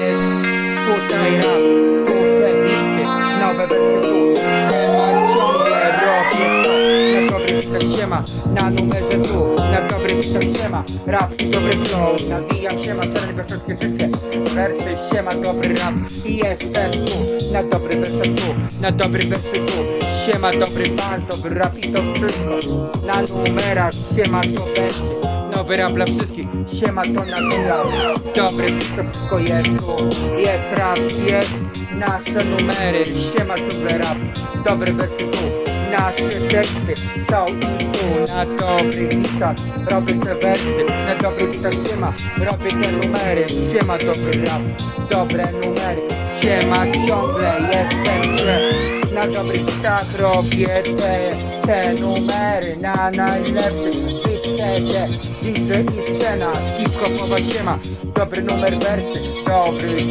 jest tutaj rap, tu te bity, nowe wersy Siema, ciągle robię to Na dobry pisach siema, na numerze tu Na dobry pisach siema, rap i dobry flow. Nawijam siema, czarny we wszystkie wszystkie Wersy siema, dobry rap. I jestem tu, na dobry wersy tu Na dobry wersy tu. Siema, dobry bas, dobry rap i to wszystko. Na numerach siema, to będzie Nowy rap dla wszystkich, siema to natura Dobry to wszystko jest. Tu Jest rap, jest nasze numery. Siema ciągle rap, dobry wersy tu Nasze teksty są i tu. Na dobrych bitach robię te wersy. Na dobrych bitach siema, robię te numery. Siema dobry rap, dobre numery. Siema ciągle jestem, że na dobrych bitach robię te, te numery. Na najlepszych bitach DJ i scena, hip-hopowa siema. Dobry numer wersy, dobry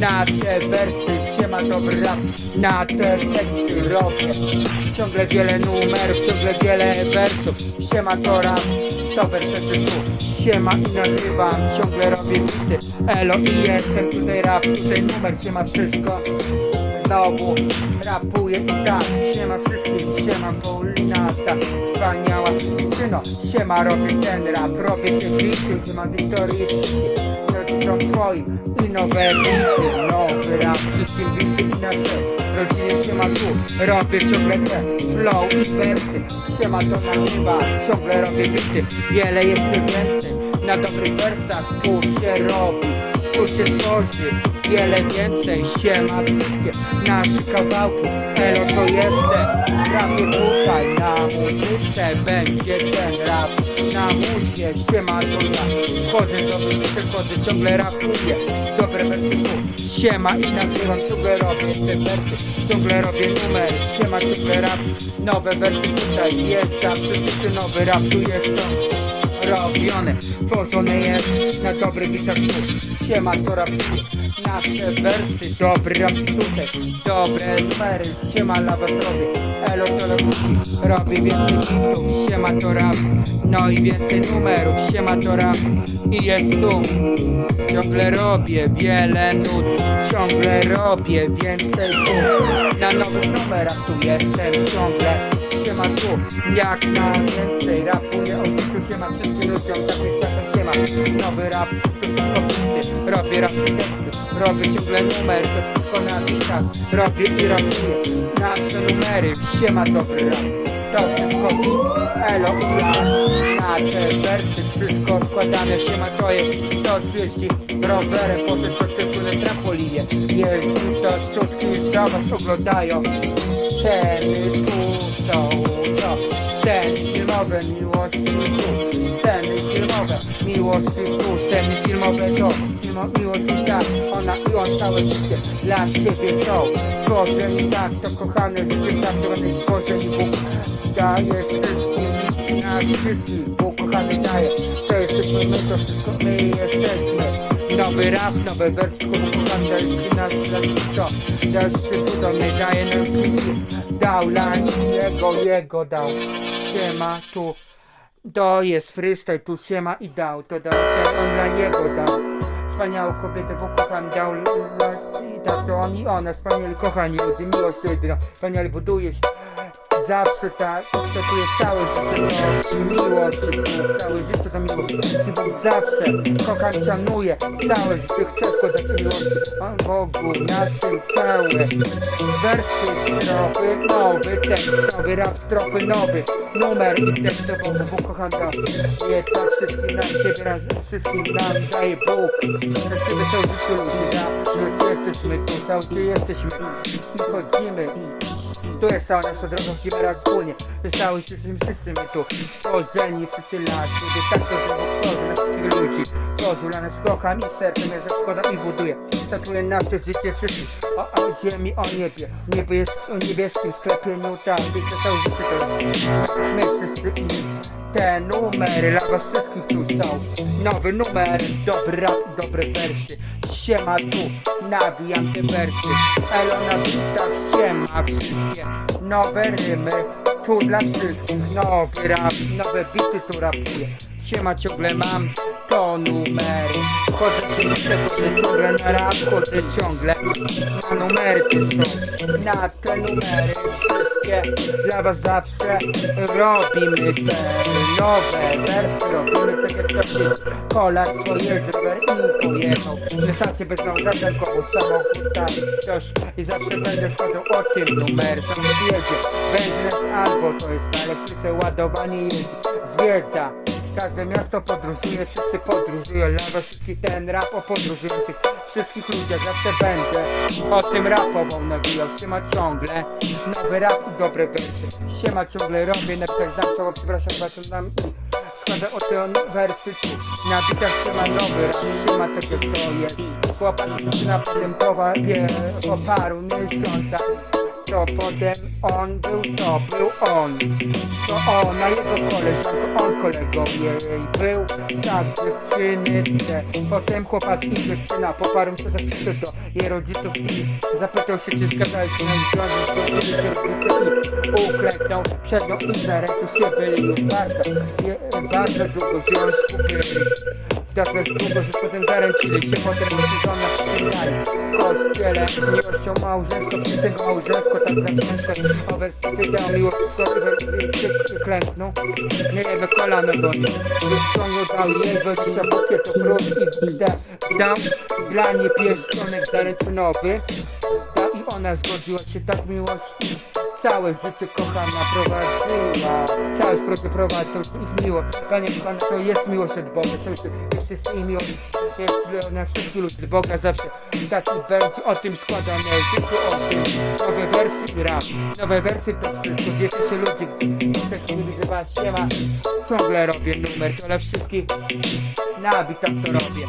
Na te wersy, siema dobry rap. Na te teksty robię. Ciągle wiele numerów, ciągle wiele wersów. Siema to rap, to wersety tu Siema i nagrywam, ciągle robię bity Elo i jestem tutaj rap, tutaj numer, siema wszystko Znowu rapuję i tak Siema wszystkim, siema Paulina. Ta wspaniała dziewczyno Siema robię ten rap, robię te bity Siema Wiktorii. Rodzicom twoim I nowe bity, nowy rap. Wszystkim bity i nasze rodziny Siema tu, robię ciągle te flow i wersy. Siema to nagrywa, ciągle robię bity Wiele jeszcze więcej na dobrych wersach tu się robi tu się tworzy. Wiele więcej Siema wszystkie nasze kawałki Elo to jestem. Prawie tutaj na muzyce Będzie ten rap. Na muzie Siema to ja Wchodzę do muzyki, wchodzę ciągle rapuję. Dobre wersy Siema i nagrywam ciągle robię te wersy. Ciągle robię numer Siema ciągle rap. Nowe wersy tutaj jest Zawsze nowy rap tu jest to robione Tworzone jest na dobrych bitach tu Siema to rap Nasze wersy, dobry rap tutaj Dobre numery, siema dla was robię. Elo to lewuki, robię więcej bitów Siema to rap, no i więcej numerów. Siema to rap. I jest tu. Ciągle robię wiele nut. Ciągle robię więcej tu Na nowych numerach tu jestem ciągle Siema tu, jak na więcej rapuję o życiu Siema wszystkim ludziom, takich czasach siema Nowy rap, to wszystko bity Robię rap teksty, robię ciągle numer To wszystko na bitach, robię i rapuję Nasze numery, siema dobry rap? To wszystko bit, elo i ja Na te wersy wszystko składane Siema to jest, to jeździ rowerem Potem to się płynę trampolinie. Jeździ to sztuczki, was oglądają. Sceny tu to Sceny filmowe, miłości tu Sceny filmowe, miłości tu Sceny filmowe to Mimo miłości tak, ona i on całe życie Dla siebie są. Stworzeni tak, to kochane życie Tak, to będę stworzeni Bóg Daje wszystkim Nas wszystkich Bóg kochany daje. To jesteśmy my, to wszystko my jesteśmy Nowy rap, nowe kochany daje nas to. Deszczy to my daje nam wszystkim Dał dla niego, jego dał. Siema tu To jest freestyle, tu siema i dał. To dał, ten on dla niego dał. Wspaniałą kobietę, bo kocham dał I tak to on i ona, wspaniali kochani ludzie Miłość jedyna, wspaniale buduje się Zawsze tak, oczekuję całe życie. To miłość, tu, całe życie to miłość Bóg zawsze kocham, szanuję, całe życie. Chcę składać miłości Pan Bogu naszym całe Wersy, strofy, nowy tekst, nowy rap, strofy, nowy. Numer i tekst, bo Bóg kocham da Je tak wszystkim nam siebie raz, wszystkim nam daje Bóg. Siebie całe życie ludzie da, my jesteśmy tu, cały jesteśmy i chodzimy. To jest cała nasza droga, chodzimy raz wspólnie Zostały się wszyscy, wszyscy my tu Stworzeni. Wszyscy dla siebie Tak to Bóg tworzy na wszystkich ludzi. Tworzył dla nas kocham i sercem ja składam i buduję Tatuję nasze życie wszystkich O, o ziemi, o niebie. Niebie jest o niebieskim sklepieniu Tak, wiecie całe życie to My wszyscy i te numery dla was wszystkich tu są. Nowy numer, dobry rap, dobre wersy. Siema tu, nawijam te wersy. Elo na bitach, siema wszystkie Nowe rymy, tu dla wszystkich. Nowy rap, nowe bity tu rapuję. Siema ciągle mam to numery Chodzę ciągle, chodzę ciągle na rap, chodzę ciągle. Na numery te są, na te numery. Wszystkie dla was zawsze robimy te nowe wersy Robimy tak jak to się kolar swoje żeber i pojechał Na stację bez zatankował samochód tam coś. I zawsze będę schodził o tym numer Tam jedzie benzynę albo to jest na elektryce ładowanie jeździ Zwiedza Każde miasto podróżuje, wszyscy podróżują. Dla was wszystkich ten rap o podróżujących. Wszystkich ludziach zawsze będę. O tym rapował nawijał Siema ciągle. Nowy rap i dobre wersy Siema ciągle robię Napisać znam słowo, przepraszam, patrzę nam i Składę o te wersy. Na bitach siema nowy rap Siema tak jak to jest. Chłopak na potem wie Po paru miesiącach to potem on był, to był on. To ona, jego koleżanko, on kolegą jej był. Tak, dziewczyny te. Potem chłopak i dziewczyna Po paru miesiącach przyszedł do jej rodziców I zapytał się, czy zgadzali się na związek Zgodzili się rodzice i uklęknął Przed nią i za ręką się byli. Już bardzo Bardzo długo w związku byli też długo, że potem zaręczyli się Potem żona przyjechali w kościele Miłością małżeńską, przysięgą małżeńską Tak zawsze o wersy dał miłość w klęknął Nie jedno kolano go Wyciągnął dał jej 20 bukietów róż i da, dał dla niej pierścionek zaręczynowy Ta i ona zgodziła się tak miłość Całe życie kochana prowadziła. Całe życie prowadzą ich miłość Panie kochana to jest miłość od Boga. To jest, jest, jej miłość Jest na wszystkich ludzi Boga zawsze Taki będzie o tym składane Życiu o tym. Nowe wersy i rap. Nowe wersy to wszystko. Dzieje się ludzi Też nie widzę was siema Ciągle robię numer To dla wszystkich na bitach to robię.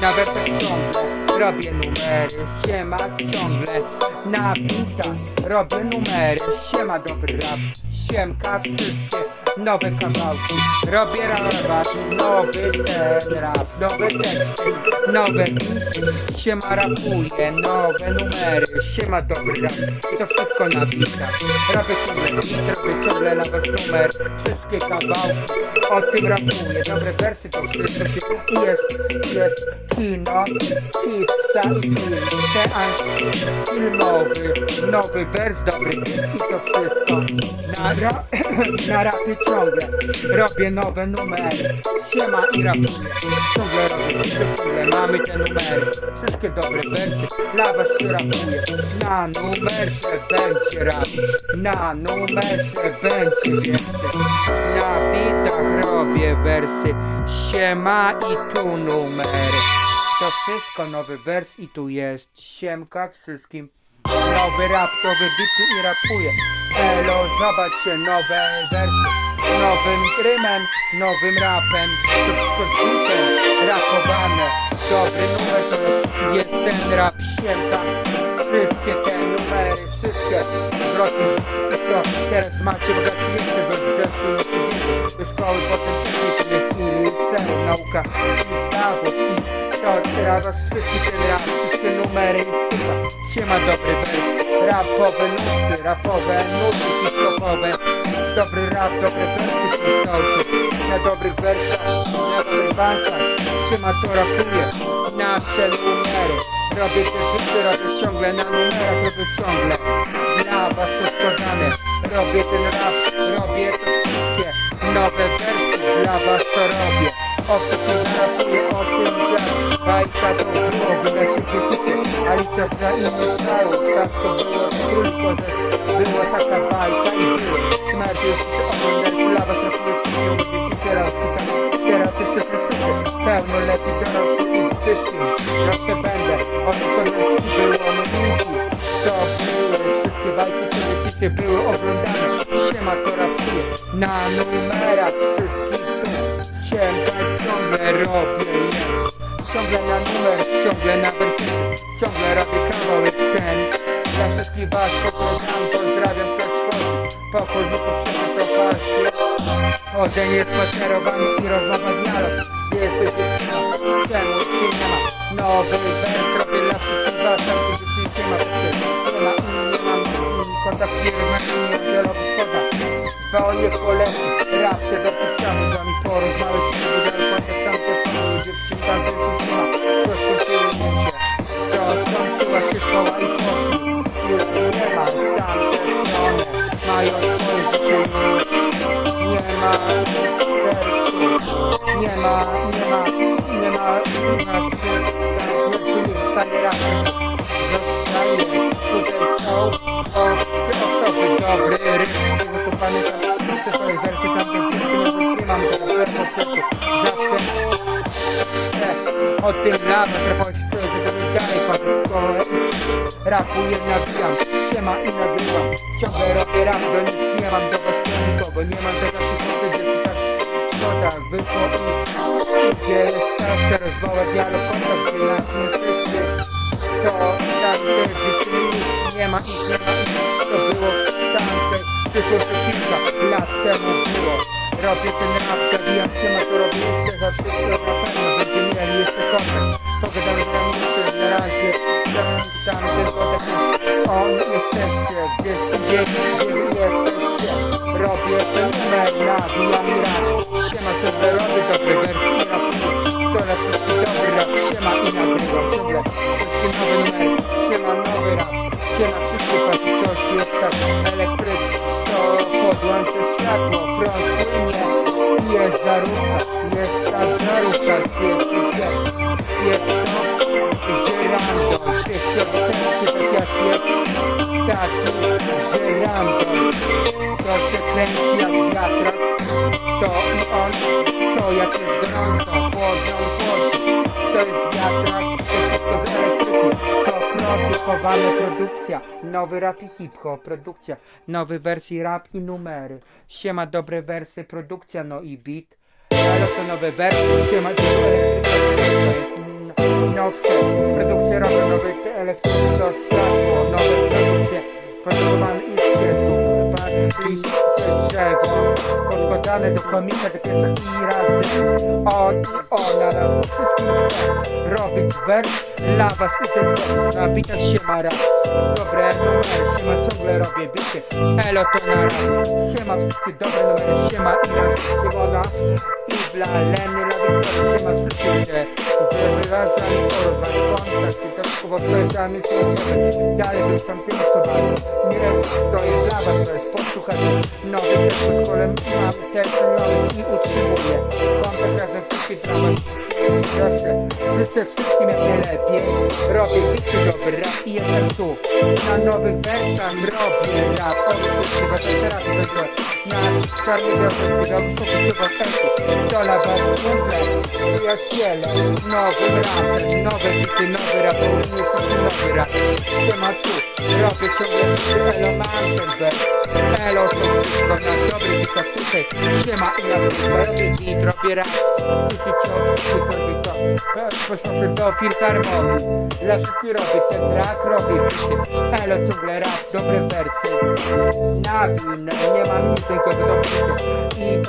Na wersach ciągle robię numery. Siema ciągle na bitach robię numery. Siema dobry rap. Siemka wszystkie nowe kawałki. Robię rap, nowy ten rap Nowe teksty, nowe bity Siema rapuję, nowe numery. Siema dobry rap. I to wszystko na bitach Robię ciągle bit, robię ciągle na was numer. Wszystkie kawałki. O tym rapuję. Dobre wersy to wszystko się jest, jest kino, pizza i film Seans filmowy, nowy wers, dobry. I to wszystko na, ra na rapie ciągle. Robię nowe numery. Siema i rapuję, ciągle robię, ciągle mamy te numery. Wszystkie dobre wersy, dla was się rapuje Na numerze będzie rap, na numerze będzie więcej. Na bitach robię wersy, siema i tu numery to wszystko, nowy wers i tu jest Siemka wszystkim. Nowy rap, nowe bity i rapuję Elo, zobaczcie, nowe wersy. Nowym rymem, nowym rapem. To wszystko z bitem rapowane. Dobry numer to jest ten rap Siemka Wszystkie te numery, wszystkie zwroty. To teraz macie bogaci jeszcze do nie pójdziecie Do szkoły, potem to jest i liceum, nauka i zawód. I to teraz wszystkie ten rap, wszystkie numery i sztuka Siema dobry wers, rapowe nuty, rapowe nuty hip-hopowe. Dobry rap, dobre wersy pisałki Na dobrych wersach, na dobrych bankach. Siema to rapuje, nasze numery. Robię te rzeczy, robię ciągle na numerach, robię ciągle Dla was to składane, robię ten rap, robię to wszystkie. Nowe wersy, dla was to robię o wszystkim rapuję, o tym jak Bajka to było, by się dziecicy Alicja w krainie szału Tak to było tylko, że była taka bajka i było Smart już oglądać dla was rapuje wszystkim Dzieci teraz tutaj, teraz jesteśmy wszyscy Pełno lepiej dorosłych i wszystkim Zawsze będę, o tym to jest i było nudniki To były wszystkie bajki, które dziecicy były oglądane Siema to rapuje na numerach wszystkich robię. Ciągle na numer, ciągle na wersję Ciągle robię kawałek ten. Dla wszystkich was pozdrawiam, pozdrawiam też chodzi. Po chodniku przyszedł to pasję Odeń jest maszerowany i rozmowa dialog jesteś dziewczyna? Czemu cię nie ma? Nowy wers robię dla wszystkich was tu dziewczynki nie ma. Przecież Nie ma i nie mam kontakt firmy i nie dialogu szkoda Boję poleci, rap te dopuszczamy z wami porozmawiać się szkoła i poszli Już nie ma w tamte strony Mają swoje życie już Nie ma sercu Nie ma, nie ma, nie ma nas Tak tu nie zostanie razem Zostaje Tutaj są o, osoby Dobry ryb Bo to pamiętam Te swoje wersy tam gdzie nie mam tego perfektu Zawsze o tym lama Trapować padł w szkołę Rapuję, nabijam, siema i nagrywam. Ciągle robię rap, bo nic nie mam do was nikogo Nie mam tego wszystkiego, gdzie tak Szkoda, wyszło i Gdzie jest rozmowa, dialog, kontakt Gdzie nas nie wszyscy. To nie ma ich nie ma ich To było tamte To kilka lat temu było. Robię ten rap, zabijam się ma to robię jeszcze za wszystko na pewno Będziemy mieli jeszcze kontakt Pogadamy z granicy na razie. Tam tylko tak O, jesteście Gdzieś gdzie, gdzie jesteście. Robię ten numer, nabijam i rap. Siema, co wy robię, dobry wers i rapuję To na wszystkim dobry rap. Siema i nagrywam Wszystkie nowe numery. Siema, nowy rap Siema, wszystkie pasy Ktoś jest tak elektryczny To podłączy światło. Prąd płynie jest zarówka Jest ta zarówka Świeci się Jest to żyrandol. Świeci się tak jak jest Taki żyrandol. To się kręci jak wiatrak To i on To jak jest gorąco Chłodno i chłodzi To jest wiatrak To wszystko z produkowane produkcja. Nowy rap i hip-hop Produkcja. Nowy wersji rap i numery. Siema dobre wersy Produkcja no i beat. Ale to nowe wersy, siema to jest nowsze. Produkcje robią nowe elektryczne światło, nowe produkcje. Produkowane i piecu, patrz, drzewo, podkładane do komika, pieca i razy. On i ona raz wszystkim chce robić wers dla was i ten tekst na bitach siema rap, dobre numery, siema ciągle robię bity, elo to na rap, siema wszystkie dobre numery, siema i raz Szymona i dla Leny, siema wszystkie razami porozmawiać kontakt, przelecamy człowiek, dalej tymi osobami, nie, to jest dla was, to jest posłuchać nowy tekst w szkole, mam tekst nowy i utrzymuję. Kontakt razem wszystkie dla was, zawsze życzę wszystkim jak najlepiej, robię bity dobry rap i jestem tu, na nowych wersach robię rap, od wszystkiego, to teraz będzie na czarny wiosek, zbierał stopy chyba sensu, to dla was kumple, przyjaciele, nowym rapem, nowe bity, nowy rap, bo nie jest nowy rap, siema tu, robię ciągle bity, elo elo to wszystko na tutaj, i na robię to, do filharmonii, dla wszystkich robię ten track, robię bity, elo ciągle rap, dobre wersy, na winę, nie mam nic tylko do I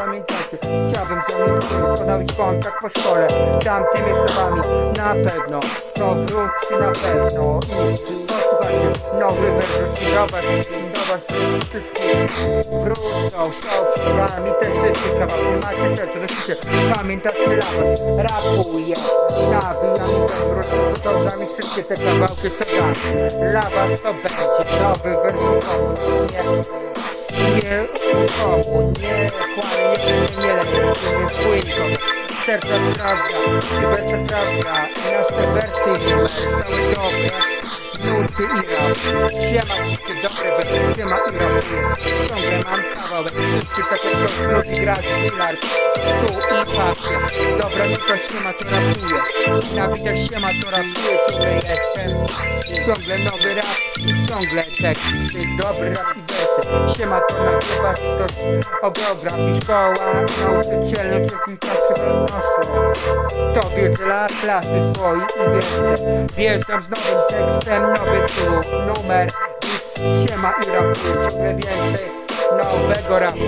chciałbym z wami odnowić kontakt po szkole. Tamtymi osobami na pewno. To wróci na pewno. I posłuchajcie, nowy wróci do was Do was wszystkich Wrócą, są z wami Te wszystkie kawałki macie serce Nosicie, pamiętacie dla was Rapuję, nawijam i To z wami wszystkie te kawałki co Dla was to będzie. Nowy wróci nie nie komu, nie kłamie, nie, nie, lepiej, nie spójnie Serca prawda, i wersja prawda, i nasze wersy, całe dobre, nuty i rap. Siema, wszystkie dobre wersy, siema i rapuję. Ciągle mam kawałek, wszystkie tak jak ktoś lubi grać w bilar. Tu i patrzę, dobra nuta siema to rapuję. Na widać siema to rapuję, ciągle jestem. Ciągle nowy rap i ciągle teksty, dobry rap i wersy. Siema to nagrywasz, to obiograf i szkoła, nauczyciele, czy kilka przypadnoszło. Tobie dla klasy swojej i więcej. Wjeżdżam z nowym tekstem, nowy tu numer. Siema i rapuję ciągle więcej nowego rapu.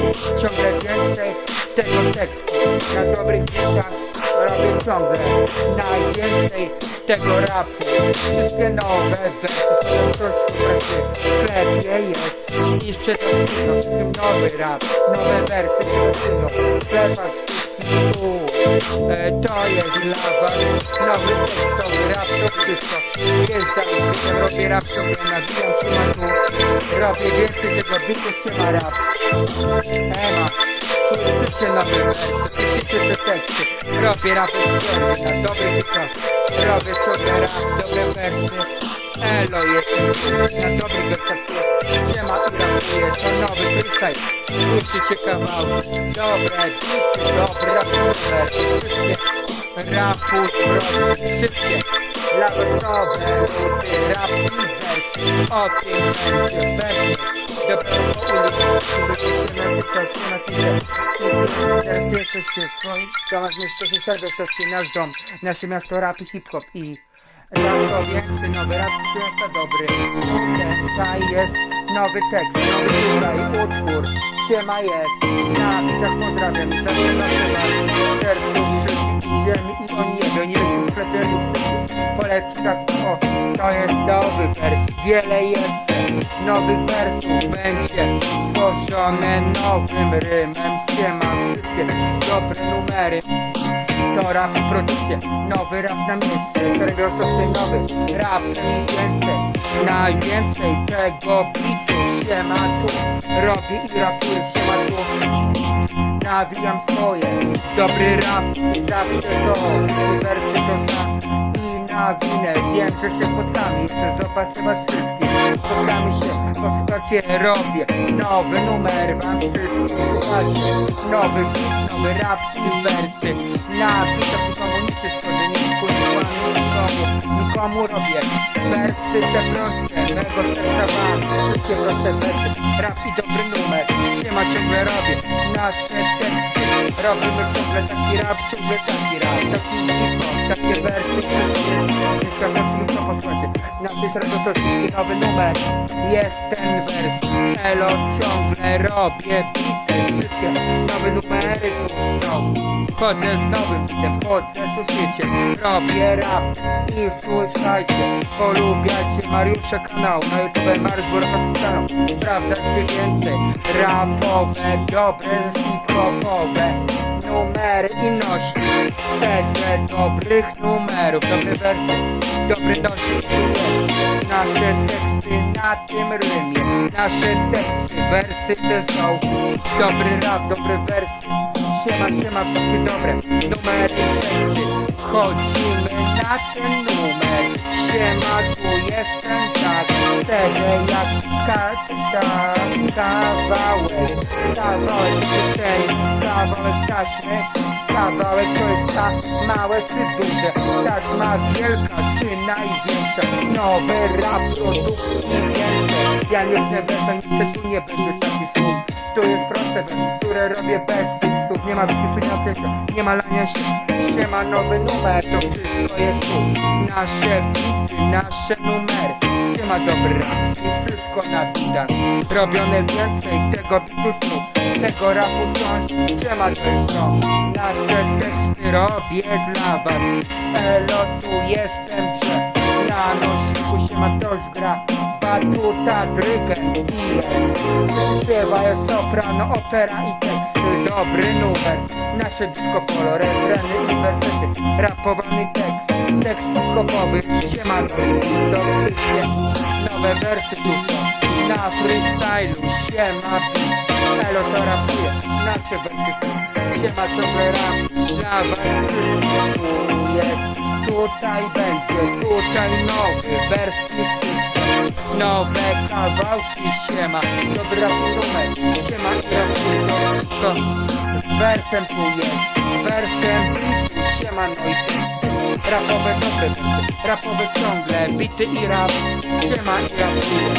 Ciągle więcej tego tekstu. Na dobrych bitach robię ciągle najwięcej tego rapu. Wszystkie nowe wersy stoją troszkę brakuje. W sklepie jest i sprzedam wszystko. Wszystkim nowy rap, nowe wersy, które w sklepach wszystko hitu e, To jest dla was nowy tekstowy rap To wszystko jest za użyciem Robię rap sobie, nawijam się na tu Robię więcej tego bitu się ma rap Ema Słyszycie nowe wersy, słyszycie te teksty? Robię rap na dobry hitach Robię sobie rap, dobre wersy Elo jestem. Na dobrych wersach Siema rapuję, to nowy freestyle. Słyszycie kawałki Dobre bity, dobre rapuwe Wszystkie rapu Wszystkie. Nuty Rap i wersy O tym będzie pewnie Dobrego po ulicy Będziecie na wystawie na tyle Teraz jesteście swoim Domach mieście serdecznie nasz dom Nasze miasto rap i hip-hop i więcej, nowy rap jest dobry. Tutaj jest nowy tekst, nowy tutaj utwór Siema jest, na widać pozdrawiam Zapraszam was w sercu wszystkich ziemi i o niebie Nie jest specjalnie poleci tak o To jest nowy wers, wiele jeszcze Nowych wersów będzie tworzone nowym rymem. Siema wszystkie dobre numery. To rap i produkcje, nowy rap na mieście, którego rozpocznie nowy rap i więcej, najwięcej tego bitu się ma tu, robię i rapuję się ma tu, nawijam swoje, dobry rap zawsze to, wersy to znam i nawinę, wiem, że się spotkamy, jeszcze zobaczę was wszystkich, spotkamy się, posłuchacie, robię. Nowy numer, wam wszystkim. Słuchacie, nowy beat, nowy rap i wersy, na bitach nikomu nic nie szkodzi, wpłynęłam nikomu, robię. Wersy te proste, mego serca wam, wszystkie proste wersy, rap i dobry numer, siema ciągle robię, nasze teksty, robimy ciągle taki rap, ciągle taki rap, taki hip-hop, takie wersy, wszystkie, nie skakam co posłuchajcie, nasze serce to wszystkie nowy numer, jest ten wers, elo ciągle robię bity, wszystkie nowe numery tu są, Wchodzę z nowym bitem, wchodzę, słyszycie. Robię rap i słuchajcie Polubiacie Mariusza kanał Na YouTube Mariusz Borka kanał. Sprawdzacie więcej Rapowe, dobre, hip-hopowe. Numery i nośnik Setę dobrych numerów. Dobre wersy, dobry jest Nasze teksty na tym rymie. Nasze teksty, wersy te są Dobry rap, dobre wersy. Siema, siema, wszystkie dobre. Numery i teksty. Wchodzimy na ten numer Siema, tu jestem tak Wtedy jak każda kawałek Kawałek jestem, kawałek taśmy Kawałek to jest ta małe czy duże Taśma wielka czy największa Nowy rap produkcji więcej Ja nie chcę nic tu nie będzie takich słów To jest proste które robię bez tych Nie ma wypisania tekstu, nie ma lania się. Siema nowy numer, to wszystko jest tu. Nasze bity, nasze numery. Siema dobry rap i wszystko na widach Robione więcej tego bitu tu. Tego rapu wciąż Siema to jest to. Nasze teksty robię dla was. Elo tu jestem, że na nosiku się ma ktoś gra. Batuta, drygent i śpiewają soprano, opera i teksty Dobry numer. Nasze disco polo, refreny i wersety Rapowany tekst Tekst hip-hopowy. Siema no i to Nowe wersy tu są. Na freestylu Siema Elo to rapuje Nasze wersy tu Siema ciągle rap Dla was jest Tutaj będzie Tutaj nowy wers Nowe kawałki siema Dobra numer Siema wszystko Z wersem tu jest. Wersem bitu Siema no i teksty Rapowe wersy Rapowe ciągle Bity i rap. Siema i rapuję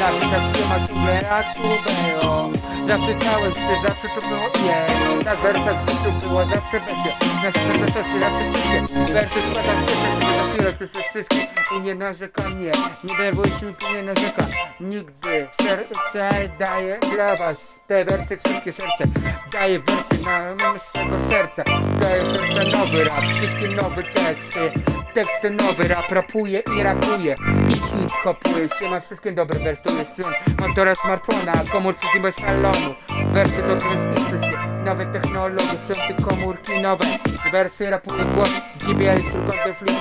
Napisać siema ciągle rapubeo Zawsze całe życie Zawsze to było jest Na wersach życiu było Zawsze będzie Na świecie zawsze zawsze wszystkie Wersy składam cieszę się Na chwilę cieszę wszystkich I nie narzekam nie Nie denerwuj się nikt nie narzeka. Nigdy Serce daję dla was. Te wersy wszystkie serce Daję wersy na swego serca. Daję serce nowy rap. Wszystkie nowe teksty. Teksty nowy Rap rapuje i rapuje I hit hopuje. Siema wszystkim dobry wers to jest pion. Motora smartfona, komórki bez salonu. Wersy to transmisje Nowe technologie, sprzęty komórki nowe. Wersy rapuje głos. GBL, trójkąty flip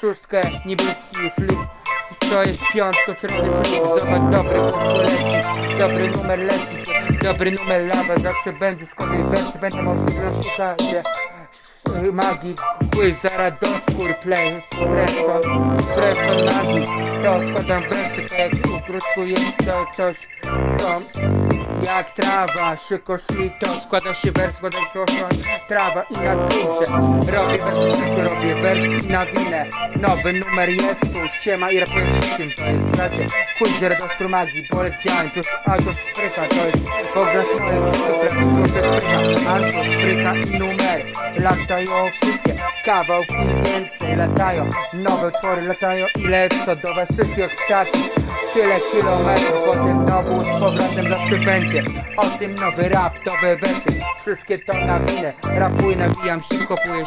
Szóstkę, niebieski flip to jest piątko, czerwony flip Zobacz, dobry głos leci Dobry numer leci Dobry numer lawa. Zawsze będzie skąd wersy Będę mógł szukać magii Quiz, zaraz do skór play Espresso, espresso magii To składam wersy, tak jak krótku jest to coś To jak trawa, szyko to Składa się wers, składa się trawa i na górze. Robię wszystko robię wersy na winę. Nowy numer jest tu, siema i rapuję wszystkim To jest quiz, zaraz do Poleciałem, to jest Alto Spryka To jest Bogdan Smolek, wszystko. To Spryka Alto Spryka i numer. Latają wszystkie kawałki więcej latają Nowe utwory latają i lecą do was wszystkich ptaki Tyle kilometrów, potem znowu z powrotem zawsze będzie O tym nowy rap, nowe wersy. Wszystkie to na winę. Rapuję, nawijam, hip-hopuję